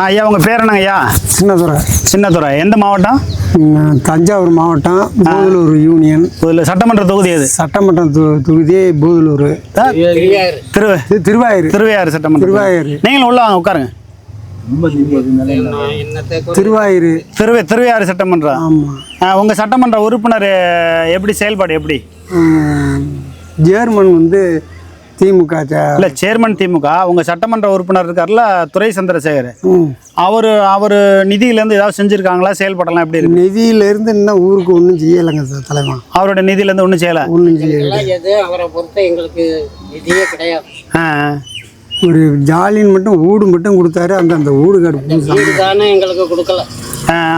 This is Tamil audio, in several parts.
ஆ ஐயா உங்கள் பேர் என்னங்க ஐயா? சின்னதுரை. சின்னதுரை. எந்த மாவட்டம்? தஞ்சாவூர் மாவட்டம் பூதலூர் யூனியன். இதில் சட்டமன்ற தொகுதி எது? சட்டமன்ற தொகுதி பூதலூர்? திரு திருவாயூர். திருவையாறு சட்டமன்ற திருவாயூர். நீங்களும் உள்ள வாங்க உட்காருங்க. திருவாயூர். திருவை திருவையாறு சட்டமன்றம். ஆமாம் ஆ, உங்க சட்டமன்ற உறுப்பினர் எப்படி செயல்பாடு எப்படி? ஜேர்மன் வந்து திமுக இல்ல சேர்மன் திமுக உங்க சட்டமன்ற உறுப்பினர் இருக்கார்ல துரை சந்திரசேகர். அவர் அவர் நிதியிலேருந்து ஏதாவது செஞ்சிருக்காங்களா? செயல்படலாம் எப்படி இருக்கு? நிதியிலேருந்து இன்னும் ஊருக்கு ஒன்றும் செய்யலைங்க சார் தலைவன். அவருடைய நிதியிலேருந்து ஒன்றும் செய்யல? ஒன்றும் செய்யலை. அவரை பொறுத்த எங்களுக்கு நிதியே கிடையாது. ஒரு ஜாலின் மட்டும் வீடு மட்டும் கொடுத்தாரு அந்த அந்த வீடு கடுப்பு எங்களுக்கு கொடுக்கல.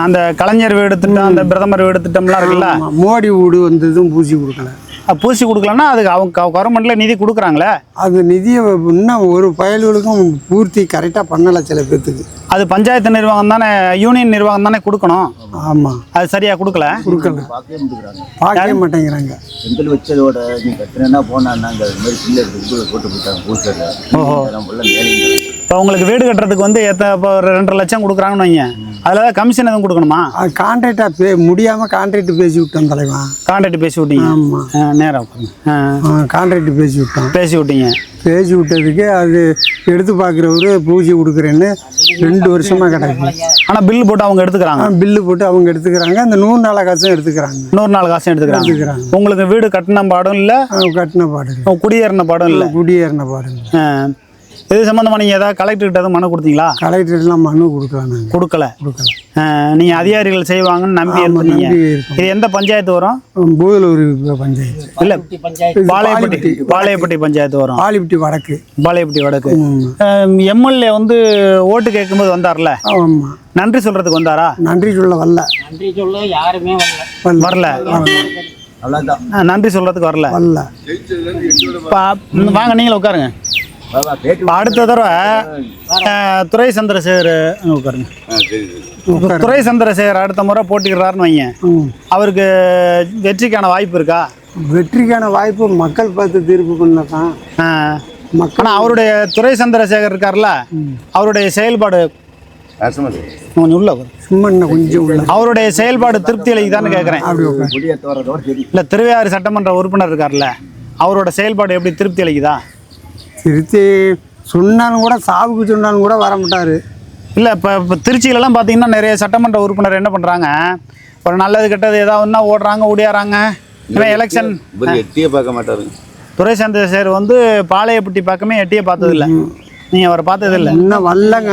அந்த கலைஞர் வீடு திட்டம் அந்த பிரதமர் வீடு திட்டம்லாம் இருக்குல்ல? மோடி வீடு வந்ததும் பூசி கொடுக்கல. பூசி கொடுக்கலன்னா அதுக்கு அவங்க கவர்மெண்ட்ல நிதி கொடுக்குறாங்களே? அது நிதியை இன்னும் ஒரு பயல்களுக்கும் பூர்த்தி கரெக்டாக பண்ணலை சில பேர்த்துக்கு அது பஞ்சாயத்து நிர்வாகம் தானே யூனியன் நிர்வாகம் தானே கொடுக்கணும்? ஆமாம் அது சரியா கொடுக்கல? கொடுக்கல. பார்க்கவே மாட்டேங்கிறாங்க. செங்கல் வச்சதோட நீ கட்டினா போனாங்க அது மாதிரி பிள்ளை இதுக்குள்ள போட்டு போயிட்டாங்க பூசல. அதெல்லாம் ஃபுல்லாக மேலே இப்போ உங்களுக்கு வீடு கட்டுறதுக்கு வந்து எத்த இப்போ ஒரு ரெண்டரை லட்சம் கொடுக்குறாங்கன்னு வைங்க. அதில் கமிஷன் எதுவும் கொடுக்கணுமா? அது கான்ட்ராக்டாக பே முடியாமல் கான்ட்ராக்ட் பேசி விட்டோம் தலைவன் கான்ட்ராக்ட் பேசி விட்டீங்க? ஆமாம் ஆ, நேரா உட்காருங்க. ஆ, கான்ட்ராக்ட் பேசி விட்டோம். பேசி விட்டீங்க. பேசி விட்டதுக்கு அது எடுத்து பார்க்குறவரு பூஜை கொடுக்குறேன்னு ரெண்டு வருஷமாக கிடக்கு. ஆனால் பில்லு போட்டு அவங்க எடுத்துக்கிறாங்க. பில்லு போட்டு அவங்க எடுத்துக்கிறாங்க. அந்த நூறு நாள் காசும் எடுத்துக்கிறாங்க. நூறு நாள் காசும் எடுத்துக்கிறாங்க. எடுத்துக்கிறாங்க. உங்களுக்கு வீடு கட்டின பாடும் இல்லை? கட்டின பாடுங்க குடியேறின பாடும் இல்லை? குடியேறின பாடுங்க ஆ. இது சம்மந்தமாக நீங்கள் ஏதாவது கலெக்டர் கிட்ட எதுவும் மனு கொடுத்தீங்களா? கலெக்டர்லாம் மனு கொடுக்கலாம் நாங்கள் கொடுக்கல. கொடுக்கல. ஆ, நீங்க அதிகாரிகள் செய்வாங்கன்னு நம்பி இருந்தீங்க. இது எந்த பஞ்சாயத்து வரும்? பூதலூர் பஞ்சாயத்து. இல்ல பாளையப்பட்டி பாளையப்பட்டி பஞ்சாயத்து வரும். ஆலிப்பட்டி வடக்கு. பாளையப்பட்டி வடக்கு. எம்எல்ஏ வந்து ஓட்டு கேட்கும்போது வந்தார்ல? ஆமாம் நன்றி சொல்றதுக்கு வந்தாரா? நன்றி சொல்ல வரல. நன்றி சொல்ல யாருமே வரல. நன்றி சொல்றதுக்கு வரல. வரல. வாங்க நீங்களும் உட்காருங்க. அடுத்த தடவை துரை சந்திரசேகர் உட்காருங்க. துரை சந்திரசேகர் அடுத்த முறை போட்டிக்கிறாருன்னு வைங்க. அவருக்கு வெற்றிக்கான வாய்ப்பு இருக்கா? வெற்றிக்கான வாய்ப்பு மக்கள் பார்த்து தீர்ப்பு பண்ணதான் ஆ. மக்கள் ஆனா அவருடைய துரை சந்திரசேகர் இருக்கார்ல அவருடைய செயல்பாடு கொஞ்சம் உள்ள உட்காரு. சும்மா இன்னும் கொஞ்சம் உள்ள. அவருடைய செயல்பாடு திருப்தி அளிக்குதான்னு கேட்குறேன் இல்லை திருவையாறு சட்டமன்ற உறுப்பினர் இருக்கார்ல அவரோட செயல்பாடு எப்படி திருப்தி அளிக்குதா? திருத்தி சொன்னாலும் கூட சாவுக்கு சொன்னாலும் கூட வர மாட்டாரு. இல்லை இப்போ இப்போ திருச்சியிலலாம் பார்த்தீங்கன்னா நிறைய சட்டமன்ற உறுப்பினர் என்ன பண்ணுறாங்க ஒரு நல்லது கெட்டது ஏதாவதுன்னா ஓடுறாங்க ஓடியாராங்க இவன் எலெக்ஷன் எட்டியே பார்க்க மாட்டாருங்க. துரை சந்திரசேகர் வந்து பாளையப்பட்டி பக்கமே எட்டியே பார்த்ததில்ல. நீங்கள் அவரை பார்த்ததில்ல? இன்னும் வரலங்க.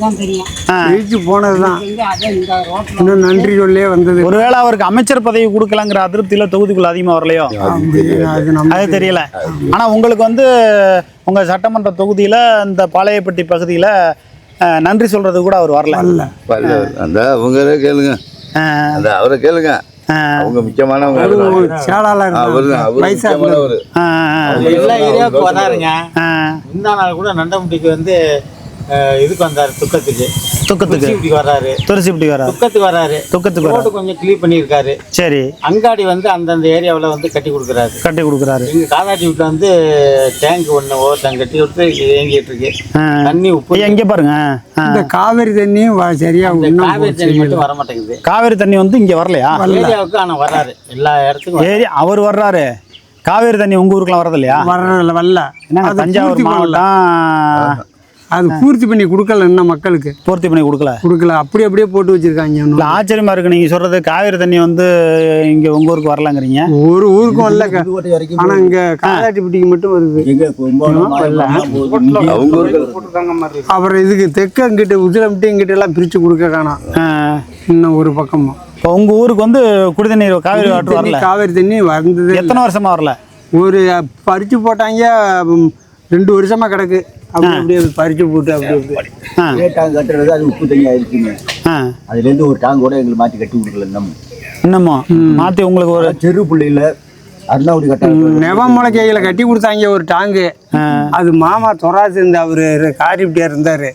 தான் தெரியும் ஆ. ஜெயிச்சு போனது தான் இங்க அதே இந்த ரோட்ல இன்னும் நன்றி சொல்லே வந்தது. ஒருவேளை அவருக்கு அமைச்சர் பதவி கொடுக்கலங்கிற அதிருப்தியில் தொகுதிக்குள்ள அதிகமாக வரலையோ? அது தெரியல. ஆனால் உங்களுக்கு வந்து உங்கள் சட்டமன்ற தொகுதியில் இந்த பாளையப்பட்டி பகுதியில் நன்றி சொல்றது கூட அவர் வரல. அந்த அவங்களே கேளுங்க. அந்த அவரை கேளுங்க. அவங்க முக்கியமானவங்க ஒரு சேலால அவரு இருந்தாரு. அவரு வயசா முக்கியமானவர். அஹ், எல்லா ஏரியாவுக்கு வராருங்க முந்தா நாள் கூட நண்டமுட்டிக்கு வந்து இதுக்கு வந்தாரு துக்கத்துக்கு. துக்கத்துக்கு. துக்கத்துக்கு வர்றாரு. துரிசிப்பட்டி வர துக்கத்துக்கு வராரு துக்கத்துக்கு ரோடு கொஞ்சம் கிளீன் பண்ணியிருக்காரு. சரி. அங்காடி வந்து அந்தந்த ஏரியாவில் வந்து கட்டி கொடுக்குறாரு. கட்டி கொடுக்குறாரு. எங்க காதாட்டி வீட்டில் வந்து டேங்க் ஒன்று ஓவர் டேங்க் கட்டி இது இயங்கிட்டு இருக்கு. தண்ணி உப்பு இங்கே பாருங்க. இந்த காவிரி தண்ணியும் சரியா காவேரி தண்ணி மட்டும் வர மாட்டேங்குது காவேரி தண்ணி வந்து இங்கே வரலையா? ஏரியாவுக்கு ஆனால் வராரு எல்லா இடத்துக்கும் வராரு. ஏரி அவர் வர்றாரு. காவேரி தண்ணி உங்கள் ஊருக்குலாம் வரது இல்லையா வரல. வரல தஞ்சாவூர். மாவட்டம்? அது பூர்த்தி பண்ணி கொடுக்கல இன்னும் மக்களுக்கு. பூர்த்தி பண்ணி கொடுக்கல. கொடுக்கல. அப்படி அப்படியே போட்டு வச்சிருக்காங்க. இல்லை ஆச்சரியமா இருக்கு. நீங்கள் சொல்றது காவேரி தண்ணி வந்து இங்கே உங்கள் ஊருக்கு வரலங்கிறீங்க. ஒரு ஊருக்கும் வரல. புதுக்கோட்டை வரைக்கும் ஆனா இங்க காலாட்டிப்பட்டிக்கு மட்டும் வருது. அப்புறம் இதுக்கு தெக்க இங்கிட்ட உதிரம்ட்டு இங்கிட்ட எல்லாம் பிரிச்சு கொடுக்க காணாம். இன்னும் ஒரு பக்கமும். இப்போ உங்கள் ஊருக்கு வந்து குடிதண்ணீர் காவேரி வாட்டர் வரல. காவிரி தண்ணி வந்தது எத்தனை வருஷமா வரல? ஒரு பறிச்சு போட்டாங்க ரெண்டு வருஷமா கிடக்கு. அப்படி அப்படியே பறிச்சு போட்டு அப்படி அப்படி ஆ. டேங்க் கட்டுறது? அது உப்பு தண்ணி ஆயிடுச்சுங்க. ஆ. அதுலேருந்து ஒரு டேங்க் கூட எங்களுக்கு மாற்றி கட்டி கொடுக்கல நம்ம இன்னமும்? மாற்றி உங்களுக்கு ஒரு செரு பிள்ளையில அருணாவுடி கட்ட நெவ முளைக்கையில கட்டி கொடுத்தாங்க ஒரு டாங்கு. அது மாமா தொராசு இந்த அவரு காரிப்பிட்டியா இருந்தாரு.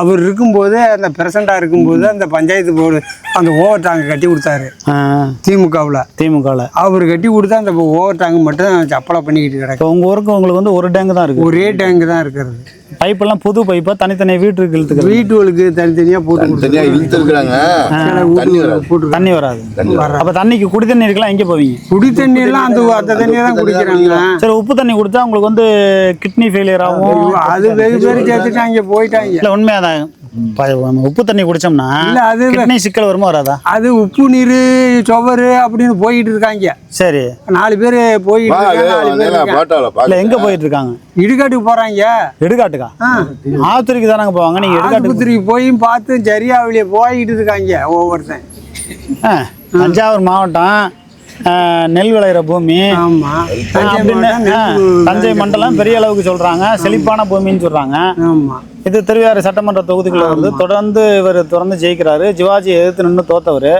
அவர் இருக்கும்போது அந்த பிரசண்டா இருக்கும்போது அந்த பஞ்சாயத்து போர்டு அந்த ஓவர் டாங்க் கட்டி கொடுத்தாரு. திமுகவில். திமுகவில். அவர் கட்டி கொடுத்தா அந்த ஓவர் டேங்க் மட்டும் சப்பலை பண்ணிக்கிட்டு கிடக்கு. உங்கள் ஊருக்கு உங்களுக்கு வந்து ஒரு டேங்கு தான் இருக்குது ஒரே டேங்க் தான் இருக்கிறது. பைப்பெல்லாம் புது பைப்பா தனித்தனியாக வீட்டுக்கு இழுத்துக்கிறது. வீட்டுகளுக்கு தனித்தனியாக போட்டு கொடுத்து தனியா இழுத்து இருக்கிறாங்க தண்ணி வராது. போட்டு தண்ணி வராது. அப்போ தண்ணிக்கு குடி தண்ணி இருக்கலாம் எங்கே போவீங்க? குடி தண்ணி எல்லாம் அந்த அந்த தண்ணியை தான் குடிக்கிறாங்க. சரி உப்பு தண்ணி கொடுத்தா உங்களுக்கு வந்து கிட்னி ஃபெயிலியர் ஆகும். அது வெகு பேர் சேர்த்துட்டு அங்கே போயிட்டாங்க. இல்லை உண்மையாதான். உப்பு தண்ணி குடிச்சோம்னா இல்ல, அது கிட்னி சிக்கல் வருமா வராதா? அது உப்பு நீர் சுவரு அப்படின்னு போயிட்டு இருக்காங்க. சரி. நாலு பேர் போயிட்டு இல்லை எங்கே போயிட்டு இருக்காங்க? இடுகாட்டுக்கு போறாங்க. இடுகாட்டுக்கா. ஆத்தூருக்கு தானங்க போவாங்க நீங்கள் இடுகாட்டுக்கு போயும் பார்த்து சரியாவிலேயே போய்கிட்டு இருக்காங்க ஒவ்வொருத்தன். ஆ, தஞ்சாவூர் மாவட்டம் நெல் விளையிற பூமி. தஞ்சை மண்டலம் பெரிய அளவுக்கு சொல்றாங்க. செழிப்பான பூமின்னு சொல்றாங்க. ஆமா. இது திருவையாறு சட்டமன்ற தொகுதிக்குள்ள வருது தொடர்ந்து இவர் தொடர்ந்து ஜெயிக்கிறாரு. சிவாஜி எதிர்த்து நின்று தோத்தவர்.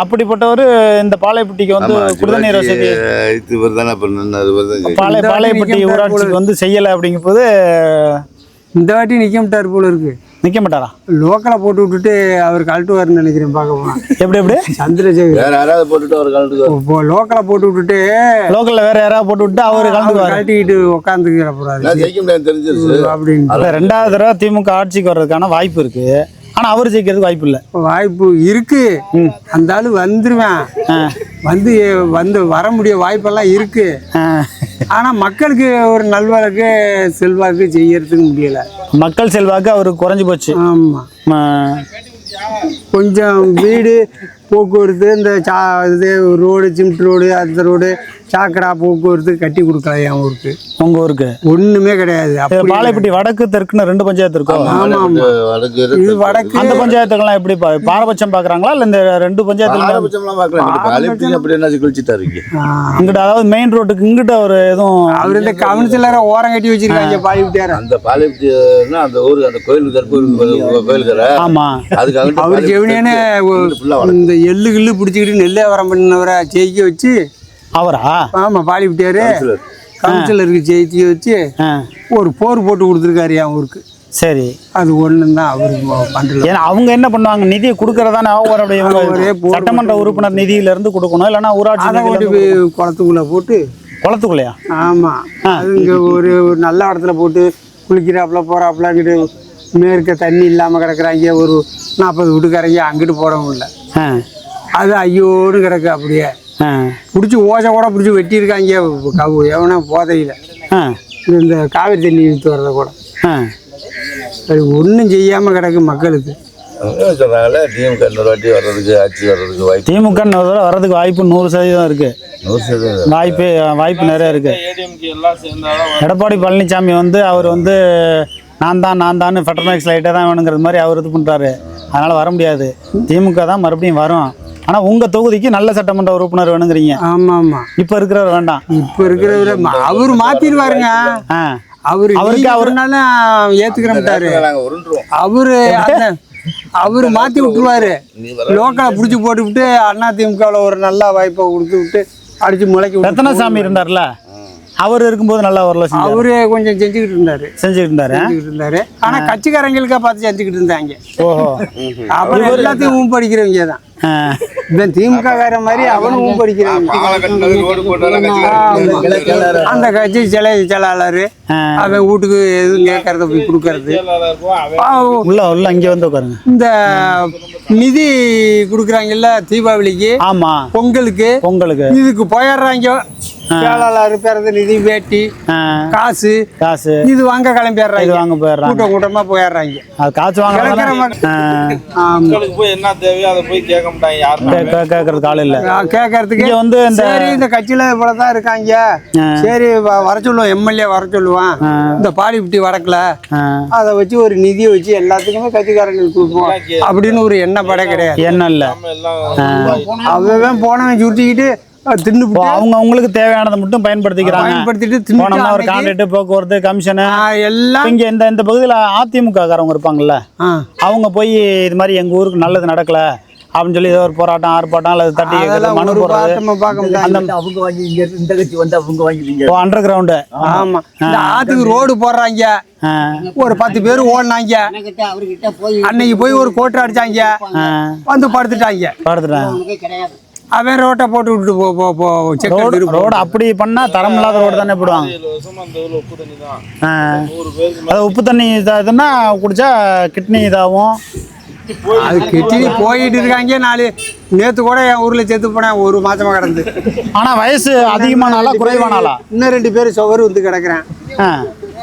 அப்படிப்பட்டவர் இந்த பாளையப்பட்டிக்கு வந்து குடிநீர் வசதி. பாளைய பாளையப்பட்டி ஊராட்சிக்கு வந்து செய்யலை அப்படிங்கும் போது இந்த வாட்டி நிக்க மாட்டார் போல இருக்கு. நிற்க மாட்டாரா? லோக்கலை போட்டு விட்டுட்டு அவர் கழட்டுவாருன்னு நினைக்கிறேன் பார்க்க போனா. எப்படி எப்படி? சந்திரசேகர். வேற யாராவது போட்டுட்டு அவர் இப்போ லோக்கலை போட்டு விட்டுட்டு லோக்கல்ல வேற யாராவது போட்டு விட்டு அவர் கலந்துக்குவாரு கழட்டிக்கிட்டு உட்காந்துக்கிற போறாரு. நான் ஜெயிக்க முடியாது தெரிஞ்சிருச்சு. அப்படின்னு ரெண்டாவது தடவை திமுக ஆட்சிக்கு வர்றதுக்கான வாய்ப்பு இருக்கு. ஆனா அவர் ஜெயிக்கிறதுக்கு வாய்ப்பு இல்லை. வாய்ப்பு இருக்கு. அந்த ஆளு வந்துருவேன். வந்து வந்து வர முடிய வாய்ப்பெல்லாம் இருக்கு. ஆனா மக்களுக்கு ஒரு நல்வாழ்க்கு செல்வாக்கு செய்யறதுக்கு முடியல. மக்கள் செல்வாக்கு அவருக்கு குறைஞ்சு போச்சு. ஆமா. ஆ, கொஞ்சம் வீடு போக்குவரத்து இந்த சா இது ரோடு சிமெண்ட் ரோடு அந்த ரோடு சாக்கடா போக்குவரத்து கட்டி கொடுக்கல என் ஊருக்கு. உங்க ஊருக்கு ஒண்ணுமே கிடையாது. பாளையப்பட்டி வடக்கு தெற்குன்னு ரெண்டு பஞ்சாயத்து இருக்கும் ஆமா இது வடக்கு அந்த பஞ்சாயத்துக்கெல்லாம் எப்படி பா- பாரபட்சம் பாக்குறாங்களா இல்ல இந்த ரெண்டு ஆ, இங்கிட்ட அதாவது மெயின் ரோட்டுக்கு இங்கிட்ட ஒரு எதுவும் அவர் இந்த கவுன்சிலரை ஓரம் கட்டி வச்சிருக்காங்க பாய் விட்டார அந்த பாலிப்டினா அந்த ஊருக்கு அந்த கோயில் கருப்பு கோயிலுக்கிற ஆமா. அதுக்காக அவர் ஜெவனியான இந்த எள்ளு கிள்ளு பிடிச்சிக்கிட்டு நெல்லை வரம் பண்ணவரை ஜெயிக்க வச்சு அவரா? ஆமா பாலி விட்டாரு கவுன்சிலருக்கு ஜெயிக்க வச்சு ஒரு போர் போட்டு கொடுத்துருக்காரு என் ஊருக்கு. சரி. அது ஒன்று தான் அவருக்கு பண்றல ஏன்னா அவங்க என்ன பண்ணுவாங்க? நிதியை கொடுக்கறதானே போர் சட்டமன்ற உறுப்பினர் நிதியில இருந்து கொடுக்கணும். இல்லைன்னா ஊராட்சி அதை கொண்டு போய் குளத்துக்குள்ள போட்டு. குளத்துக்குள்ளையா? ஆமா. அது இங்க ஒரு ஒரு நல்ல இடத்துல போட்டு குளிக்கிறாப்புல போறாப்புல அங்கிட்டு மேற்க தண்ணி இல்லாம கிடக்குறாங்க. ஒரு நாற்பது வீட்டுக்காரங்க அங்கிட்டு முடியல. ஆ, அது ஐயோன்னு கிடக்கு அப்படியே. பிடிச்சி ஓசை கூட பிடிச்சி வெட்டியிருக்காங்க. கவு எவனா போதையில். ஆ, இந்த காவிரி தண்ணி இழுத்து வர்றத கூட. ஆ. அது ஒன்றும் செய்யாமல் கிடக்கு மக்களுக்கு. சொல்றாங்கல்ல டிஎம்கே இன்னொரு வாட்டி வர்றதுக்கு ஆட்சி வர்றதுக்கு வாய்ப்பு. திமுக இன்னொரு தடவை வர்றதுக்கு வாய்ப்பு நூறு சதவீதம் இருக்கு. நூறு சதவீதம் வாய்ப்பு வாய்ப்பு நிறைய இருக்கு. எடப்பாடி பழனிசாமி வந்து அவர் வந்து நான் தான் நான் தான் ஃபெட்டர்மேக்ஸ் லைட்டாக தான் வேணுங்கிறது மாதிரி அவர் இது பண்ணுறாரு அதனால் வர முடியாது. திமுக தான் மறுபடியும் வரும். ஆனால் உங்கள் தொகுதிக்கு நல்ல சட்டமன்ற உறுப்பினர் வேணுங்கிறீங்க. ஆமாம் ஆமாம் இப்போ இருக்கிறவர் வேண்டாம். இப்போ இருக்கிறவர அவர் மாற்றிடுவாருங்க ஆ. அவர் அவருக்கு அவருக்கு அவரு- அவருனாலும் ஏற்றுக்கிற மாட்டாரு அவரு அவர் மாற்றி விட்டுருவாரு. லோக்கலை பிடிச்சி போட்டு விட்டு அண்ணா திமுகவில் ஒரு நல்ல வாய்ப்பை கொடுத்து விட்டு அடிச்சு முளைக்க விட்டு ரத்தனசாமி இருந்தார்ல? அவர் இருக்கும்போது நல்லா வரல செஞ்சாரு. அவரு கொஞ்சம் செஞ்சுக்கிட்டு இருந்தாரு. செஞ்சுட்டு இருந்தாரு. செஞ்சுக்கிட்டு இருந்தாரு. ஆனா கட்சிக்காரங்களுக்கா பார்த்து செஞ்சுக்கிட்டு இருந்தாங்க. ஓஹோ. அப்புறம் எல்லாத்தையும் படிக்கிறவங்க தான். திமுக கார மாதிரி அவனும் ஆமா. அந்த கட்சி சிலை செயலாளர். அவன் வீட்டுக்கு எதுவும் கேட்கறத போய் கொடுக்கறது. உள்ள உள்ள இங்கே வந்து உட்காருங்க இந்த நிதி கொடுக்குறாங்கல்ல தீபாவளிக்கு ஆமா பொங்கலுக்கு பொங்கலுக்கு இதுக்கு போயிடுறாங்க செயலாளர் பிறந்த நிதி வேட்டி ஆ, காசு. காசு. இது வாங்க இது கிளம்பிடுறாங்க வாங்க போயிடுறாங்க. கூட்டம் கூட்டமா போயிடுறாங்க. அது காசு வாங்க போய் என்ன தேவையோ அதை போய் கேட்க மாட்டாங்க யாரும். கேட்கறதுக்கு ஆள் இல்லை. கேட்கறதுக்கு இங்க வந்து இந்த சரி இந்த கட்சியில இவ்வளவுதான் இருக்காங்க. சரி வர சொல்லுவோம். எம்எல்ஏ வர சொல்லுவான். இந்த பாடிப்பட்டி வடக்குல அதை வச்சு ஒரு நிதியை வச்சு எல்லாத்துக்குமே கட்சிக்காரங்களுக்கு கொடுப்போம். அப்படின்னு ஒரு எண்ணப்பட கிடையாது. என்ன இல்லை. அவன் போனவன் சுருட்டிக்கிட்டு தின்னு அவங்க அவங்களுக்கு தேவையானதை மட்டும் பயன்படுத்திக்கிறாங்க. பயன்படுத்திட்டு போனோம்னா ஒரு கான்ட்ராக்ட் போக்குவரத்து கமிஷனு. எல்லாம் இங்க இந்த இந்த பகுதியில் அதிமுக காரவங்க இருப்பாங்கல்ல. அவங்க போய் இது மாதிரி எங்க ஊருக்கு நல்லது நடக்கல அப்படின்னு சொல்லி ஏதோ ஒரு போராட்டம் ஆர்ப்பாட்டம் அல்லது தட்டி மனு போடுறது. பாட்டமா பார்க்க முடியாது. அவங்க வாங்கி இங்க இருந்து இந்த கட்சி வந்து அவங்க வாங்கிட்டீங்க ஓ அண்டர் கிரவுண்டு ஆமா இந்த ஆத்துக்கு ரோடு போடுறாங்க. ஒரு பத்து பேர் ஓடினாங்க. கிட்ட அவர்கிட்ட போய் அன்னைக்கு போய் ஒரு கோட்டை அடிச்சாங்க. வந்து படுத்துட்டாங்க. கிடையாது. அவன் ரோட்டை போட்டு விட்டுட்டு போ போ போ செக் ரோடு அப்படி பண்ணா தரம் இல்லாத ரோடு தானே போடுவாங்க. அது உப்பு தண்ணி இதாகுதுன்னா குடிச்சா கிட்னி இதாகும். அது கெட்டி போயிட்டு இருக்காங்க நாலு நேத்து கூட என் ஊர்ல செத்து போனேன் ஒரு மாசமா கிடந்து. ஆனா வயசு அதிகமான ஆளா குறைவான ஆளா இன்னும் ரெண்டு பேரும் சுவர் வந்து கிடக்குறேன்.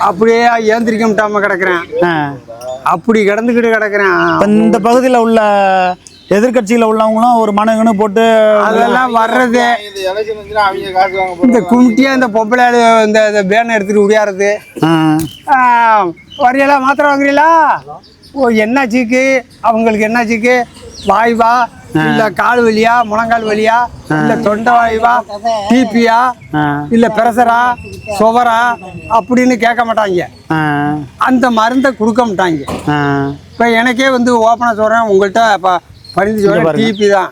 அப்படியே ஏந்திரிக்க முட்டாம கிடக்குறேன். அப்படி கிடந்துக்கிட்டு கிடக்குறேன். இந்த பகுதியில் உள்ள எதிர்க்கட்சியில் உள்ளவங்களும் ஒரு மனுங்கன்னு போட்டு அதெல்லாம் வர்றது. இந்த வாங்க இந்த பொம்பளை இந்த இந்த பேனை எடுத்துட்டு உடையாறது. வரையெல்லாம் மாத்திரை வாங்குறீங்களா ஓ என்ன சீக்கு? அவங்களுக்கு என்ன சீக்கு? வாய்வா இல்ல கால் வலியா? முழங்கால் வலியா? இல்ல தொண்டை வாய்வா டிபியா. இல்ல பிரஷரா? சுவரா? அப்படின்னு கேட்க மாட்டாங்க. அந்த மருந்தை கொடுக்க மாட்டாங்க. இப்போ எனக்கே வந்து ஓப்பனாக சொல்கிறேன் உங்கள்கிட்ட இப்போ சொல்கிறேன் டிபி தான்.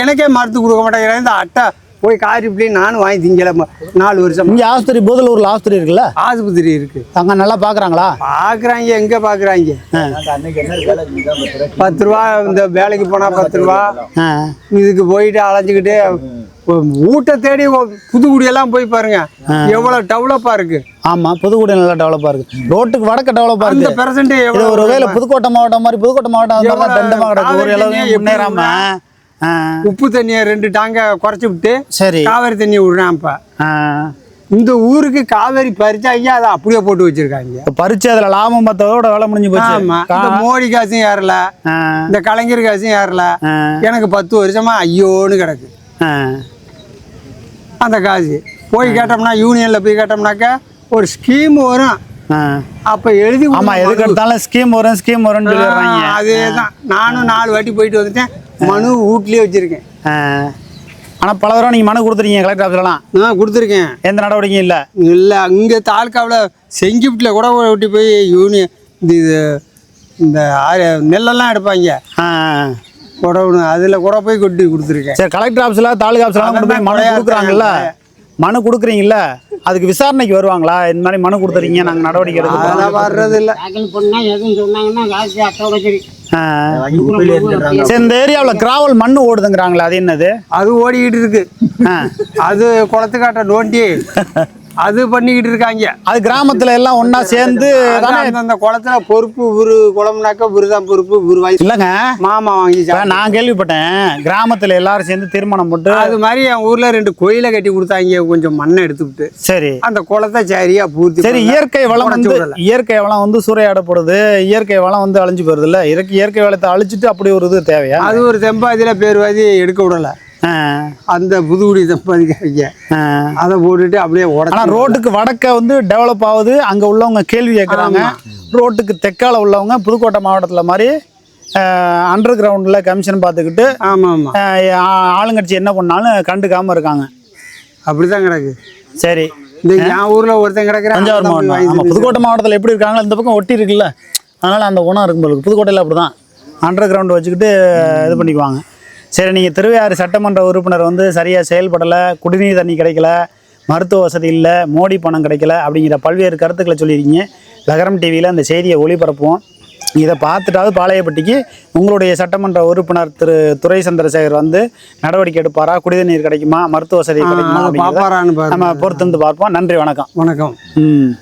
எனக்கே மருந்து கொடுக்க மாட்டேங்கிறேன் இந்த அட்டை போய் காரி இப்படி நானும் வாங்கி திங்கல நாலு வருஷம். இங்க ஆஸ்பத்திரி பூதலூர்ல ஆஸ்பத்திரி இருக்குல்ல? ஆஸ்பத்திரி இருக்கு. அங்க நல்லா பாக்குறாங்களா? பார்க்குறாங்க எங்கே பார்க்குறாங்க வேலை செஞ்சோம் பத்து ரூபா இந்த வேலைக்கு போனால் பத்து ரூபா. இதுக்கு போயிட்டு அலைஞ்சிக்கிட்டு ஊட்ட தேடி புதுக்குடியெல்லாம் போய் பாருங்க. எவ்வளோ டெவலப்பாக இருக்கு. ஆமா புதுக்கோட்டை நல்லா டெவலப்பா இருக்கு. ரோட்டுக்கு வடக்க டெவலப்பா இருக்கு. பெர்சன்ட் ஒரு வேளை புதுக்கோட்டை மாவட்டம் மாதிரி புதுக்கோட்டை மாவட்டம் எவ்வளவு தண்டமா கிடக்கு ஒரு அளவு முன்னேறாம. உப்பு தண்ணியை ரெண்டு டாங்க குறைச்சி விட்டு சரி. காவேரி தண்ணி விடுறான் இப்போ. இந்த ஊருக்கு காவேரி பறிச்சாங்க அதை அப்படியே போட்டு வச்சிருக்காங்க. பறிச்சு அதுல லாபம் பார்த்ததோட வேலை முடிஞ்சு போச்சு. ஆமா. மோடி காசும் ஏறல. இந்த கலைஞர் காசும் ஏறல. எனக்கு பத்து வருஷமா ஐயோன்னு கிடக்கு. அந்த காசு. போய் கேட்டோம்னா யூனியன்ல போய் கேட்டோம்னாக்கா ஒரு ஸ்கீம் வரும். அப்ப எழுதி ஆமா எதுக்கு எடுத்தாலும் ஸ்கீம் வரும் ஸ்கீம் வரும்னு சொல்லிடுறாங்க. அதேதான். நானும் நாலு வாட்டி போயிட்டு வந்துட்டேன். மனு வீட்லயே வச்சிருக்கேன். ஆ. ஆனா பல தடவை நீங்க மனு கொடுத்துருக்கீங்க கலெக்டர் ஆஃபீஸ்லாம் நான் கொடுத்துருக்கேன். எந்த நடவடிக்கையும் இல்ல? இல்ல அங்க தாலுக்காவில் செங்கிப்டில் கூட ஓட்டி போய் யூனியன் இந்த இது இந்த ஆ- நெல்லெல்லாம் எடுப்பாங்க. ஆ. குடவுன்னு அதில் கூட போய் கொட்டி கொடுத்துருக்கேன். சரி கலெக்டர் ஆஃபீஸ்ல தாலுகா ஆஃபீஸ்லாம் கொண்டு போய் மனு அதெல்லாம் கொடுக்குறாங்கல்ல? மனு கொடுக்குறீங்கல்ல அதுக்கு விசாரணைக்கு வருவாங்களா? இந்த மாதிரி மனு கொடுத்துறீங்க நாங்க நடவடிக்கை எடுக்கிறோம் வர்றது இல்லை சரி. இந்த ஏரியாவில் கிராவல் மண் ஓடுதுங்கிறாங்களே அது என்னது? அது ஓடிக்கிட்டு இருக்கு. ஆ. அது குளத்துக்காட்ட நோண்டி அது பண்ணிக்கிட்டு இருக்காங்க. அது கிராமத்துல எல்லாம் ஒண்ணா சேர்ந்து அந்தந்த குளத்துல பொறுப்பு ஒரு குளம்னாக்கா விருதான் பொறுப்பு ஒரு வயசு. இல்லைங்க. மாமா வாங்கி. நான் கேள்விப்பட்டேன். கிராமத்துல எல்லாரும் சேர்ந்து தீர்மானம் போட்டு அது மாதிரி என் ஊர்ல ரெண்டு கோயிலை கட்டி கொடுத்தாங்க கொஞ்சம் மண்ணை எடுத்துக்கிட்டு. சரி. அந்த குளத்தை சரியா பூர்த்தி சரி. இயற்கை வளம் வந்து. இயற்கை வளம் வந்து சூறையாடப்படுது. இயற்கை வளம் வந்து அழிஞ்சு போயிருது இல்ல இயற்கை இயற்கை வளத்தை அழிச்சிட்டு அப்படி ஒரு இது தேவையா? அது ஒரு தெம்பாதியில பேர்வாதி எடுக்க விடல. அந்த புதுக்குடி தெம்பாதிக்காரங்க. அதை போட்டுட்டு அப்படியே ஆனா உடச்சு ரோட்டுக்கு வடக்க வந்து டெவலப் ஆகுது. அங்க உள்ளவங்க கேள்வி கேட்குறாங்க ரோட்டுக்கு தெற்கால உள்ளவங்க புதுக்கோட்டை மாவட்டத்துல மாதிரி அண்டர் கிரவுண்டில் கமிஷன் பார்த்துக்கிட்டு ஆமா ஆமா. ஆஹ் ஆ- ஆளுங்கட்சி என்ன பண்ணாலும் கண்டுக்காம இருக்காங்க. அப்படிதான் கிடக்கு. சரி. இந்த என் ஊர்ல ஒருத்தன் கிடக்குறான். தஞ்சாவூர் மாவட்டம். ஆமாம் புதுக்கோட்டை மாவட்டத்தில் எப்படி இருக்காங்களோ இந்த பக்கம் ஒட்டி இருக்குல்ல. அதனால் அந்த குணம் இருக்கும் போல புதுக்கோட்டையில் அப்படி தான் அண்டர் கிரவுண்ட் வச்சுக்கிட்டு இது பண்ணிக்குவாங்க. சரி நீங்கள் திருவையாறு சட்டமன்ற உறுப்பினர் வந்து சரியாக செயல்படலை குடிநீர் தண்ணி கிடைக்கல மருத்துவ வசதி இல்லை மோடி பணம் கிடைக்கல அப்படிங்கிற பல்வேறு கருத்துக்களை சொல்லியிருக்கீங்க. லகரம் டிவியில் அந்த செய்தியை ஒளிபரப்புவோம். இதை பார்த்துட்டாவது பாளையப்பட்டிக்கு உங்களுடைய சட்டமன்ற உறுப்பினர் திரு துரை சந்திரசேகர் வந்து நடவடிக்கை எடுப்பாரா? குடிநீர் கிடைக்குமா? மருத்துவ வசதி கிடைக்குமா? நம்ம பொறுத்து வந்து பார்ப்போம். நன்றி வணக்கம். வணக்கம். ம்.